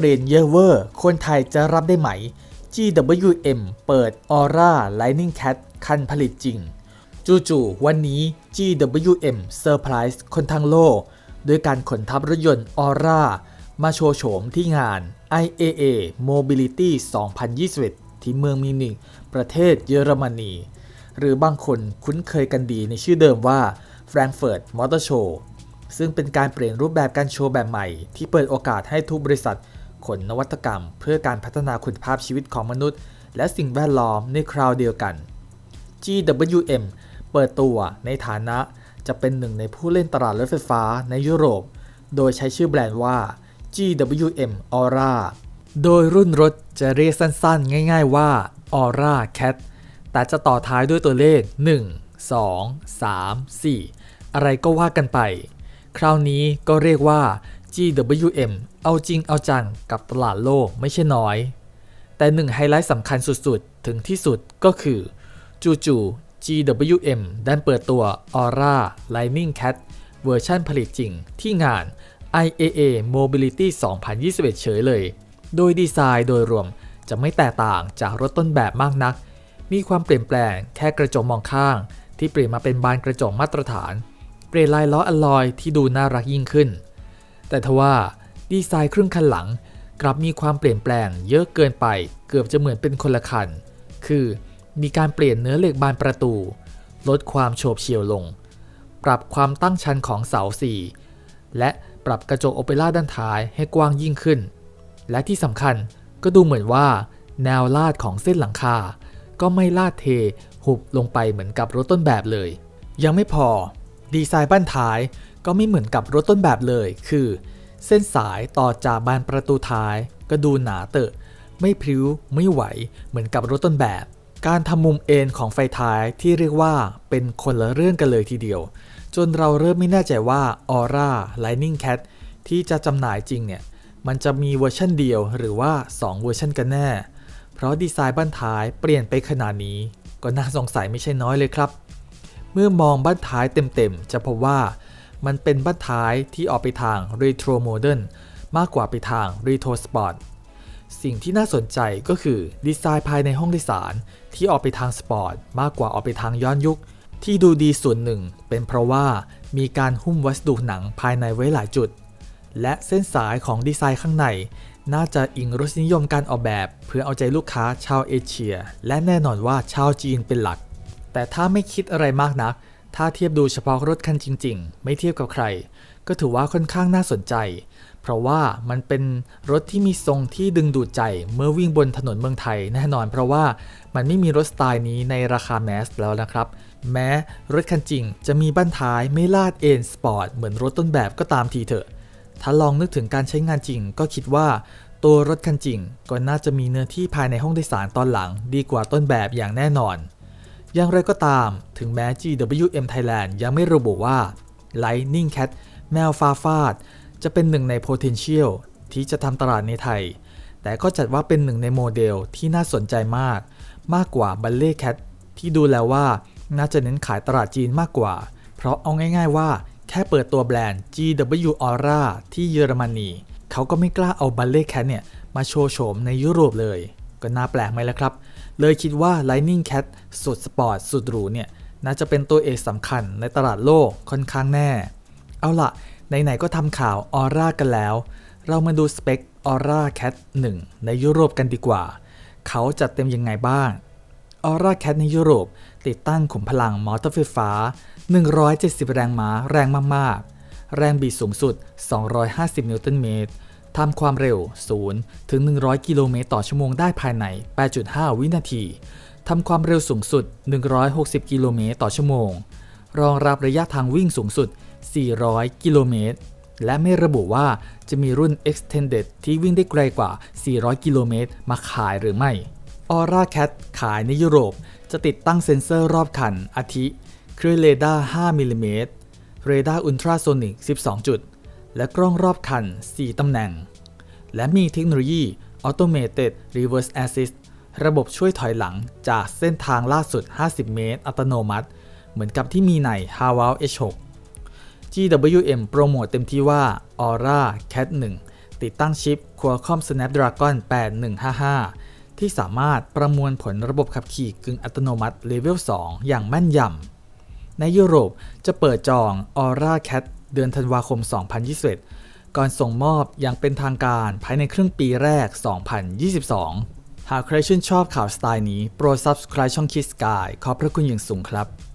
ปลี่ยนเยอะเวอร์ คนไทยจะรับได้ไหม GWM เปิด Aura Lightning Cat คันผลิตจริง จู่ๆวันนี้ GWM เซอร์ไพรส์คนทั้งโลกด้วยการขนทัพรถยนต์ Aura มาโชว์โฉมที่งาน IAA Mobility 2021 ที่เมืองมิวนิกประเทศเยอรมนี หรือบางคนคุ้นเคยกันดีในชื่อเดิมว่า Frankfurt Motor Show ซึ่งเป็นการเปลี่ยนรูปแบบการโชว์แบบใหม่ ที่เปิดโอกาสให้ทุกบริษัท ขนนวัตกรรม เพื่อการพัฒนาคุณภาพชีวิตของมนุษย์ และสิ่งแวดล้อมในคราวเดียวกัน GWM เปิดตัวในฐานะจะเป็นหนึ่งในผู้เล่นตลาดรถไฟฟ้าในยุโรป โดยใช้ชื่อแบรนด์ว่า GWM Aura โดยรุ่นรถจะเรียกสั้นๆ ง่ายๆว่า Aura Cat แต่จะต่อท้ายด้วยตัวเลข 1 2 3 4 อะไรก็ว่ากันไป คราวนี้ก็เรียกว่า GWM เอาจริงเอาจังกับตลาดโลกไม่ใช่น้อย แต่หนึ่งไฮไลท์สำคัญสุดๆ ถึงที่สุดก็คือจู่ๆ GWM ดันเปิดตัว Aura Lightning Cat เวอร์ชันผลิตจริงที่งาน IAA Mobility 2021 เฉยเลย โดยดีไซน์โดยรวมจะไม่แตกต่างจากรถต้นแบบมากนัก มีความเปลี่ยนแปลงแค่กระจกมองข้าง ที่เปลี่ยนมาเป็นบานกระจกมาตรฐาน เปลี่ยนลายล้ออลลอยที่ดูน่ารักยิ่งขึ้น แต่ทว่าดีไซน์ครึ่งคันหลังกลับมีความเปลี่ยนแปลงเยอะเกินไปเกือบจะเหมือนเป็นคนละคัน คือมีการเปลี่ยนเนื้อเหล็กบานประตู ลดความโฉบเฉี่ยวลง ปรับความตั้งชันของเสาสี่และปรับกระจกโอเปร่าด้านท้ายให้กว้างยิ่งขึ้น และที่สำคัญก็ดูเหมือนว่า แนวลาดของเส้นหลังคา ก็ไม่ลาดเทหุบลงไปเหมือนกับรถต้นแบบเลย ยังไม่พอ ดีไซน์บ้านท้าย ก็ไม่เหมือนกับรถต้นแบบเลย คือ เส้นสายต่อจากบานประตูท้าย ก็ดูหนาเตอะ ไม่พริ้วไม่ไหวเหมือนกับรถต้นแบบ การทำมุมเอ็นของไฟท้ายที่เรียกว่าเป็นคนละเรื่องกันเลยทีเดียว จนเราเริ่มไม่แน่ใจว่า Aura Lightning Cat ที่จะจำหน่ายจริงเนี่ย มันจะมีเวอร์ชันเดียวหรือว่า 2 เวอร์ชันกันแน่ เพราะดีไซน์บ้านท้ายเปลี่ยนไปขนาดนี้ ก็น่าสงสัยไม่ใช่น้อยเลยครับ เมื่อมองบ้านท้ายเต็มๆ จะพบว่า มันเป็นบ้านท้ายที่ออกไปทาง Retro Modern มากกว่าไปทาง Retro Sport สิ่งที่น่าสนใจก็คือดีไซน์ภายในห้องโดยสารที่ออกไปทางสปอร์ตมากกว่าออกไปทางย้อนยุค ที่ดูดีส่วนหนึ่ง เป็นเพราะว่ามีการหุ้มวัสดุหนังภายในไว้หลายจุด และเส้นสายของดีไซน์ข้างใน น่าจะอิงรสนิยมการออกแบบ เพื่อเอาใจลูกค้าชาวเอเชีย และแน่นอนว่าชาวจีนเป็นหลัก แต่ถ้าไม่คิดอะไรมากนัก ถ้าเทียบดูเฉพาะรถคันจริง ๆ ไม่เทียบกับใคร ก็ถือว่าค่อนข้างน่าสนใจ เพราะว่ามันเป็นรถที่มีทรงที่ดึงดูดใจเมื่อวิ่งบนถนนเมืองไทยแน่นอน เพราะว่ามันไม่มีรถสไตล์นี้ในราคาแมสแล้วนะครับ แม้รถคันจริง จะมีบั้นท้ายไม่ลาดเอ็นสปอร์ตเหมือนรถต้นแบบก็ตามทีเถอะ ถ้าลองนึกถึงการใช้งานจริง ก็คิดว่าตัวรถคันจริง ก็น่าจะมีเนื้อที่ภายในห้องโดยสารตอนหลัง ดีกว่าต้นแบบอย่างแน่นอน อย่างไรก็ตาม ถึงแม้ GWM Thailand ยังไม่ระบุว่า Lightning Cat แมวฟ้าฟาด จะเป็นหนึ่งใน potential ที่จะทำตลาดในไทย แต่ก็จัดว่าเป็นหนึ่งในโมเดลที่น่าสนใจมาก มากกว่า b a l l e Cat ที่ดูแล้วว่าน่าจะเน้นขายตลาดจีนมากกว่า เพราะเอาง่าย ๆว่า แค่เปิดตัวแบรนด์ GW Aura ที่เยอรมนี เขาก็ไม่กล้าเอา b a l l e Cat เนี่ยมาโชว์โฉมในยุโรปเลย ก็น่าแปลกไหมล่ะครับ เลยคิดว่า Lightning Cat สุดสปอร์ตสุดหรูเนี่ย น่าจะเป็นตัวเอกสำคัญในตลาดโลกค่อนข้างแน่ เอาล่ะไหนๆก็ทำข่าวออร่ากันแล้ว เรามาดูสเปค Aura Cat 1ในยุโรปกันดีกว่า เขาจัดเต็มยังไงบ้าง Aura Cat ในยุโรป ติดตั้งขุมพลังมอเตอร์ไฟฟ้า 170 แรงม้าแรงมากๆ แรงบิดสูงสุด 250 นิวตันเมตร ทำความเร็ว 0 ถึง 100 กิโลเมตรต่อชั่วโมงได้ภายใน 8.5 วินาที ทำความเร็วสูงสุด 160 กิโลเมตรต่อชั่วโมง รองรับระยะทางวิ่งสูงสุด 400 กิโลเมตร และไม่ระบุว่าจะมีรุ่น Extended ที่วิ่งได้ไกลกว่า 400 กิโลเมตรมาขายหรือไม่ Aura Cat ขายในยุโรป จะติดตั้งเซ็นเซอร์รอบคัน อาทิ เครื่องเรดาร์ 5 มิลลิเมตร เรดาร์อุลตราโซนิก 12 จุด และกล้องรอบคัน 4 ตำแหน่ง และมีเทคโนโลยี Automated Reverse Assist ระบบช่วยถอยหลังจากเส้นทางล่าสุด 50 เมตร อัตโนมัติ เหมือนกับที่มีใน h a w a l H6 GWM โปรโมทเต็มที่ว่า Aura Cat 1 ติดตั้งชิป Qualcomm Snapdragon 8155 ที่สามารถประมวลผลระบบขับขี่กึ่งอัตโนมัติเลเวล2อย่างแม่นยำในยุโรปจะเปิดจอง Aura Cat เดือนธันวาคม 2021 ก่อนส่งมอบอย่างเป็นทางการภายในครึ่งปีแรก 2022 หากใครชื่นชอบข่าวสไตล์นี้ โปรด subscribe ช่อง Kiss Sky ขอบพระคุณอย่างสูงครับ